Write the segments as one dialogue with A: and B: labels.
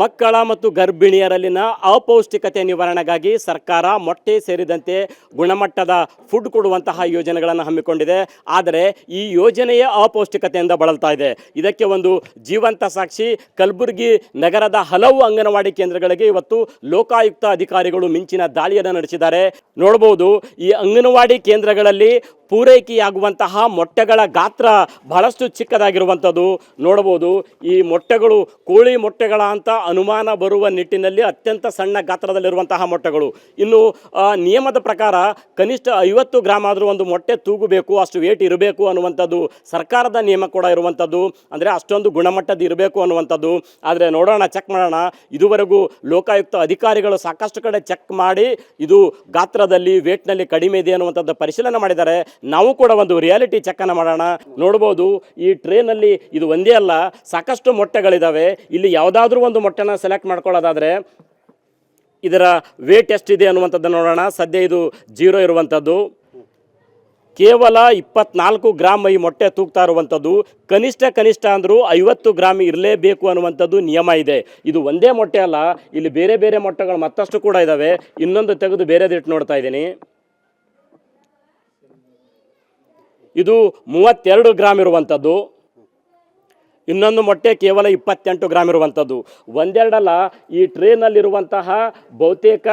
A: ಮಕ್ಕಳ ಮತ್ತು ಗರ್ಭಿಣಿಯರಲ್ಲಿನ ಅಪೌಷ್ಟಿಕತೆ ನಿವಾರಣೆಗಾಗಿ ಸರ್ಕಾರ ಮೊಟ್ಟೆ ಸೇರಿದಂತೆ ಗುಣಮಟ್ಟದ ಫುಡ್ ಕೊಡುವಂತಹ ಯೋಜನೆಗಳನ್ನು ಹಮ್ಮಿಕೊಂಡಿದೆ. ಆದರೆ ಈ ಯೋಜನೆಯೇ ಅಪೌಷ್ಟಿಕತೆಯಿಂದ ಬಳಲ್ತಾ ಇದೆ. ಇದಕ್ಕೆ ಒಂದು ಜೀವಂತ ಸಾಕ್ಷಿ, ಕಲಬುರಗಿ ನಗರದ ಹಲವು ಅಂಗನವಾಡಿ ಕೇಂದ್ರಗಳಿಗೆ ಇವತ್ತು ಲೋಕಾಯುಕ್ತ ಅಧಿಕಾರಿಗಳು ಮಿಂಚಿನ ದಾಳಿಯನ್ನು ನಡೆಸಿದ್ದಾರೆ. ನೋಡಬಹುದು ಈ ಅಂಗನವಾಡಿ ಕೇಂದ್ರಗಳಲ್ಲಿ ಪೂರೈಕೆಯಾಗುವಂತಹ ಮೊಟ್ಟೆಗಳ ಗಾತ್ರ ಬಹಳಷ್ಟು ಚಿಕ್ಕದಾಗಿರುವಂಥದ್ದು. ನೋಡಬಹುದು ಈ ಮೊಟ್ಟೆಗಳು ಕೋಳಿ ಮೊಟ್ಟೆಗಳ ಅಂತ ಅನುಮಾನ ಬರುವ ನಿಟ್ಟಿನಲ್ಲಿ ಅತ್ಯಂತ ಸಣ್ಣ ಗಾತ್ರದಲ್ಲಿರುವಂತಹ ಮೊಟ್ಟೆಗಳು. ಇನ್ನು ನಿಯಮದ ಪ್ರಕಾರ ಕನಿಷ್ಠ ಐವತ್ತು ಗ್ರಾಮ್ ಆದರೂ ಒಂದು ಮೊಟ್ಟೆ ತೂಗಬೇಕು, ಅಷ್ಟು ವೇಟ್ ಇರಬೇಕು ಅನ್ನುವಂಥದ್ದು, ಸರ್ಕಾರದ ನಿಯಮ ಕೂಡ ಇರುವಂಥದ್ದು, ಅಂದರೆ ಅಷ್ಟೊಂದು ಗುಣಮಟ್ಟದ ಇರಬೇಕು ಅನ್ನುವಂಥದ್ದು. ಆದರೆ ನೋಡೋಣ ಚೆಕ್ ಮಾಡೋಣ. ಇದುವರೆಗೂ ಲೋಕಾಯುಕ್ತ ಅಧಿಕಾರಿಗಳು ಸಾಕಷ್ಟು ಕಡೆ ಚೆಕ್ ಮಾಡಿ, ಇದು ಗಾತ್ರದಲ್ಲಿ ವೇಟ್ನಲ್ಲಿ ಕಡಿಮೆ ಇದೆ ಅನ್ನುವಂಥದ್ದು ಪರಿಶೀಲನೆ ಮಾಡಿದ್ದಾರೆ. ನಾವು ಕೂಡ ಒಂದು ರಿಯಾಲಿಟಿ ಚೆಕ್ಕನ್ನು ಮಾಡೋಣ. ನೋಡ್ಬೋದು, ಈ ಟ್ರೇನಲ್ಲಿ ಇದು ಒಂದೇ ಅಲ್ಲ, ಸಾಕಷ್ಟು ಮೊಟ್ಟೆಗಳಿದ್ದಾವೆ ಇಲ್ಲಿ ಯಾವುದಾದ್ರೂ ಒಂದು ಮೊಟ್ಟೆನ ಸೆಲೆಕ್ಟ್ ಮಾಡ್ಕೊಳ್ಳೋದಾದರೆ ಇದರ ವೇಟ್ ಎಷ್ಟಿದೆ ಅನ್ನುವಂಥದ್ದನ್ನು ನೋಡೋಣ. ಸದ್ಯ ಇದು ಜೀರೋ ಇರುವಂಥದ್ದು. ಕೇವಲ ಇಪ್ಪತ್ನಾಲ್ಕು ಗ್ರಾಮ್ ಈ ಮೊಟ್ಟೆ ತೂಗ್ತಾ ಇರುವಂಥದ್ದು. ಕನಿಷ್ಠ ಕನಿಷ್ಠ ಅಂದರೂ ಐವತ್ತು ಗ್ರಾಮ್ ಇರಲೇಬೇಕು ಅನ್ನುವಂಥದ್ದು ನಿಯಮ ಇದೆ. ಇದು ಒಂದೇ ಮೊಟ್ಟೆ ಅಲ್ಲ, ಇಲ್ಲಿ ಬೇರೆ ಬೇರೆ ಮೊಟ್ಟೆಗಳು ಮತ್ತಷ್ಟು ಕೂಡ ಇದ್ದಾವೆ ಇನ್ನೊಂದು ತೆಗೆದು ಬೇರೆದಿಟ್ಟು ನೋಡ್ತಾ ಇದ್ದೀನಿ. ಇದು ಮೂವತ್ತೆರಡು ಗ್ರಾಮ್ ಇರುವಂಥದ್ದು. ಇನ್ನೊಂದು ಮೊಟ್ಟೆ ಕೇವಲ ಇಪ್ಪತ್ತೆಂಟು ಗ್ರಾಮ್ ಇರುವಂಥದ್ದು. ಒಂದೆರಡಲ್ಲ, ಈ ಟ್ರೇನಲ್ಲಿರುವಂತಹ ಬಹುತೇಕ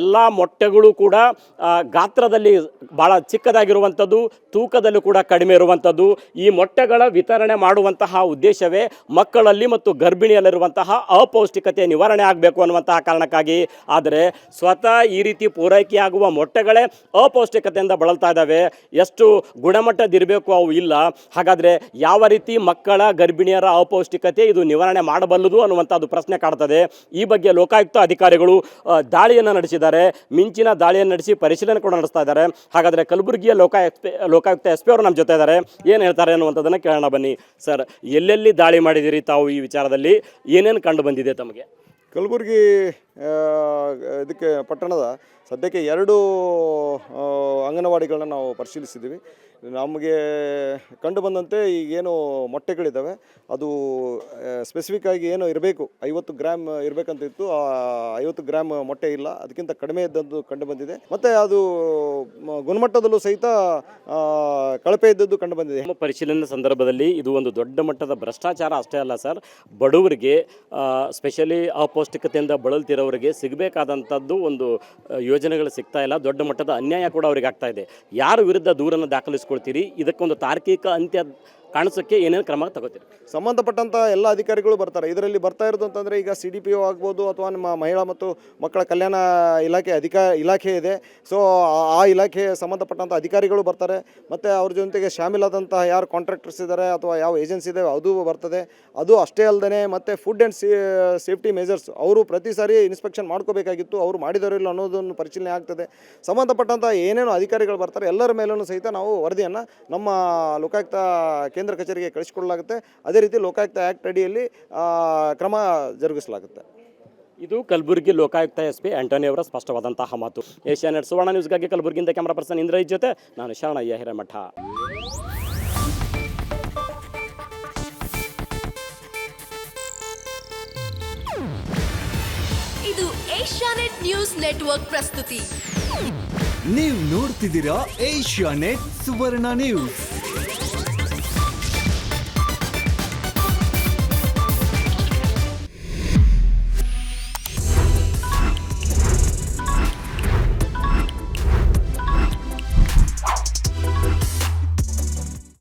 A: ಎಲ್ಲ ಮೊಟ್ಟೆಗಳು ಕೂಡ ಗಾತ್ರದಲ್ಲಿ ಭಾಳ ಚಿಕ್ಕದಾಗಿರುವಂಥದ್ದು, ತೂಕದಲ್ಲೂ ಕೂಡ ಕಡಿಮೆ ಇರುವಂಥದ್ದು. ಈ ಮೊಟ್ಟೆಗಳ ವಿತರಣೆ ಮಾಡುವಂತಹ ಉದ್ದೇಶವೇ ಮಕ್ಕಳಲ್ಲಿ ಮತ್ತು ಗರ್ಭಿಣಿಯಲ್ಲಿರುವಂತಹ ಅಪೌಷ್ಟಿಕತೆ ನಿವಾರಣೆ ಆಗಬೇಕು ಅನ್ನುವಂತಹ ಕಾರಣಕ್ಕಾಗಿ. ಆದರೆ ಸ್ವತಃ ಈ ರೀತಿ ಪೂರೈಕೆಯಾಗುವ ಮೊಟ್ಟೆಗಳೇ ಅಪೌಷ್ಟಿಕತೆಯಿಂದ ಬಳಲ್ತಾ ಇದ್ದಾವೆ. ಎಷ್ಟು ಗುಣಮಟ್ಟದಿರಬೇಕು ಅವು ಇಲ್ಲ. ಹಾಗಾದರೆ ಯಾವ ರೀತಿ ಮಕ್ಕಳ ಗರ್ಭಿಣಿಯರ ಅಪೌಷ್ಟಿಕತೆ ಇದು ನಿವಾರಣೆ ಮಾಡಬಲ್ಲದು ಅನ್ನುವಂಥದ್ದು ಪ್ರಶ್ನೆ ಕಾಡ್ತದೆ. ಈ ಬಗ್ಗೆ ಲೋಕಾಯುಕ್ತ ಅಧಿಕಾರಿಗಳು ದಾಳಿಯನ್ನು ನಡೆಸಿದ್ದಾರೆ. ಮಿಂಚಿನ ದಾಳಿಯನ್ನು ನಡೆಸಿ ಪರಿಶೀಲನೆ ಕೂಡ ನಡೆಸ್ತಾ ಇದ್ದಾರೆ. ಹಾಗಾದರೆ ಕಲಬುರಗಿಯ ಲೋಕಾಯುಕ್ತ ಲೋಕಾಯುಕ್ತ ಎಸ್ ಪಿ ಅವರು ನಮ್ಮ ಜೊತೆ ಇದ್ದಾರೆ. ಏನು ಹೇಳ್ತಾರೆ ಅನ್ನುವಂಥದ್ದನ್ನು ಕೇಳೋಣ ಬನ್ನಿ. ಸರ್, ಎಲ್ಲೆಲ್ಲಿ ದಾಳಿ ಮಾಡಿದಿರಿ ತಾವು ಈ ವಿಚಾರದಲ್ಲಿ? ಏನೇನು ಕಂಡು ಬಂದಿದೆ ತಮಗೆ?
B: ಕಲಬುರಗಿ ಇದಕ್ಕೆ ಪಟ್ಟಣದ ಸದ್ಯಕ್ಕೆ ಎರಡು ಅಂಗನವಾಡಿಗಳನ್ನ ನಾವು ಪರಿಶೀಲಿಸಿದ್ದೀವಿ. ನಮಗೆ ಕಂಡು ಬಂದಂತೆ ಈಗೇನು ಮೊಟ್ಟೆಗಳಿದ್ದಾವೆ. ಅದು ಸ್ಪೆಸಿಫಿಕ್ ಆಗಿ ಏನು ಇರಬೇಕು. ಐವತ್ತು ಗ್ರಾಮ್ ಇರಬೇಕಂತಿತ್ತು. ಆ, ಐವತ್ತು ಗ್ರಾಮ್ ಮೊಟ್ಟೆ ಇಲ್ಲ. ಅದಕ್ಕಿಂತ ಕಡಿಮೆ ಇದ್ದದ್ದು ಕಂಡು ಬಂದಿದೆ. ಮತ್ತು ಅದು ಗುಣಮಟ್ಟದಲ್ಲೂ ಸಹಿತ ಕಳಪೆ ಇದ್ದದ್ದು ಕಂಡು ಬಂದಿದೆ.
A: ನಮ್ಮ ಪರಿಶೀಲನೆ ಸಂದರ್ಭದಲ್ಲಿ ಇದು ಒಂದು ದೊಡ್ಡ ಮಟ್ಟದ ಭ್ರಷ್ಟಾಚಾರ ಅಷ್ಟೇ ಅಲ್ಲ ಸರ್. ಬಡವರಿಗೆ ಸ್ಪೆಷಲಿ ಅಪೌಷ್ಟಿಕತೆಯಿಂದ ಬಳಲ್ತಿರೋರಿಗೆ ಸಿಗಬೇಕಾದಂಥದ್ದು ಒಂದು ಯೋಜನೆಗಳು ಸಿಗ್ತಾ ಇಲ್ಲ. ದೊಡ್ಡ ಮಟ್ಟದ ಅನ್ಯಾಯ ಕೂಡ ಅವರಿಗೆ ಆಗ್ತಾ ಇದೆ. ಯಾರ ವಿರುದ್ಧ ದೂರನ್ನು ದಾಖಲಿಸ್ಕೊಳ್ತೀರಿ? ಇದಕ್ಕೊಂದು ತಾರ್ಕಿಕ ಅಂತ್ಯ ಕಾಣಿಸೋಕ್ಕೆ ಏನೇನು ಕ್ರಮ ತಗೋತೀರಿ?
B: ಸಂಬಂಧಪಟ್ಟಂಥ ಎಲ್ಲ ಅಧಿಕಾರಿಗಳು ಬರ್ತಾರೆ. ಇದರಲ್ಲಿ ಬರ್ತಾ ಇರೋದು ಅಂತಂದರೆ ಈಗ ಸಿ ಡಿ ಪಿ ಒ ಆಗ್ಬೋದು ಅಥವಾ ನಮ್ಮ ಮಹಿಳಾ ಮತ್ತು ಮಕ್ಕಳ ಕಲ್ಯಾಣ ಇಲಾಖೆ ಅಧಿಕ, ಇಲಾಖೆ ಇದೆ. ಸೊ ಆ ಇಲಾಖೆ ಸಂಬಂಧಪಟ್ಟಂಥ ಅಧಿಕಾರಿಗಳು ಬರ್ತಾರೆ. ಮತ್ತು ಅವ್ರ ಜೊತೆಗೆ ಶಾಮೀಲಾದಂತಹ ಯಾರು ಕಾಂಟ್ರಾಕ್ಟರ್ಸ್ ಇದ್ದಾರೆ ಅಥವಾ ಯಾವ ಏಜೆನ್ಸಿ ಇದೆ ಅದು ಬರ್ತದೆ. ಅದು ಅಷ್ಟೇ ಅಲ್ಲದೆ ಮತ್ತು ಫುಡ್ ಆ್ಯಂಡ್ ಸೇಫ್ಟಿ ಮೆಜರ್ಸ್ ಅವರು ಪ್ರತಿ ಸಾರಿ ಇನ್ಸ್ಪೆಕ್ಷನ್ ಮಾಡ್ಕೋಬೇಕಾಗಿತ್ತು. ಅವರು ಮಾಡಿದಾರೋ ಇಲ್ಲ ಅನ್ನೋದನ್ನು ಪರಿಶೀಲನೆ ಆಗ್ತದೆ. ಸಂಬಂಧಪಟ್ಟಂಥ ಏನೇನು ಅಧಿಕಾರಿಗಳು ಬರ್ತಾರೆ. ಎಲ್ಲರ ಮೇಲೂ ಸಹಿತ ನಾವು ವರದಿಯನ್ನು ನಮ್ಮ ಲೋಕಾಯುಕ್ತ ಕೇಂದ್ರ ಕಚೇರಿಗೆ ಕಳಿಸಿಕೊಡಲಾಗುತ್ತೆ. ಅದೇ ರೀತಿ ಲೋಕಾಯುಕ್ತ ಆ್ಯಕ್ಟ್ ಅಡಿಯಲ್ಲಿ ಕ್ರಮ ಜರುಗಿಸಲಾಗುತ್ತೆ.
A: ಇದು ಕಲಬುರಗಿ ಲೋಕಾಯುಕ್ತ ಎಸ್ ಪಿ ಆಂಟೋನಿ ಅವರ ಸ್ಪಷ್ಟವಾದಂತಹ ಮಾತು. ಏಷ್ಯಾನೆಟ್ ಸುವರ್ಣ ನ್ಯೂಸ್ಗಾಗಿ ಕಲಬುರಗಿಯಿಂದ ಕ್ಯಾಮರಾ ಪರ್ಸನ್ ಇಂದ್ರಜಿತ್ ಜೊತೆ ನಾನು ಶರಣಯ್ಯ ಹಿರೇಮಠ
C: ಇದು ಏಷ್ಯಾನೆಟ್ ನ್ಯೂಸ್ ನೆಟ್ವರ್ಕ್ ಪ್ರಸ್ತುತಿ.
D: ನೀವು ನೋಡ್ತಿದ್ದೀರಾ ಏಷ್ಯಾ ನೆಟ್ ಸುವರ್ಣ ನ್ಯೂಸ್.